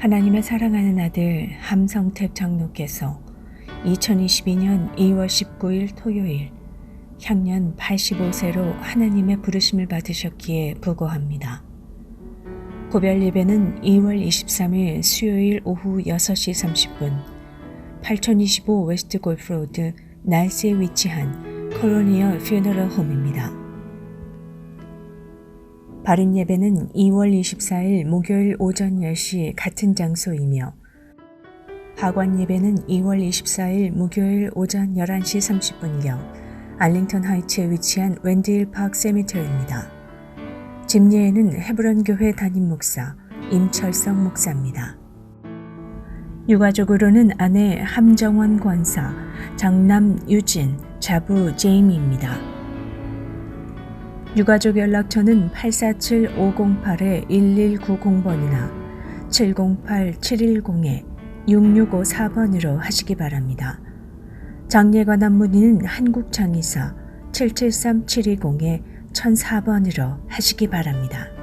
하나님의 사랑하는 아들 함성택 장로께서 2022년 2월 19일 토요일 향년 85세로 하나님의 부르심을 받으셨기에 부고합니다. 고별 예배는 2월 23일 수요일 오후 6시 30분 8025 웨스트 골프 로드 날스에 위치한 코로니어 퓨너럴 홈입니다. 바른 예배는 2월 24일 목요일 오전 10시 같은 장소이며 하관 예배는 2월 24일 목요일 오전 11시 30분경 알링턴 하이츠에 위치한 웬드힐 파크 세미터리입니다. 집례에는 헤브론 교회 담임 목사 임철성 목사입니다. 유가족으로는 아내 함정원 권사, 장남 유진, 자부 제이미입니다. 유가족 연락처는 847-508-1190번이나 708-710-6654번으로 하시기 바랍니다. 장례 관한 문의는 한국장의사 773-720-1004번으로 하시기 바랍니다.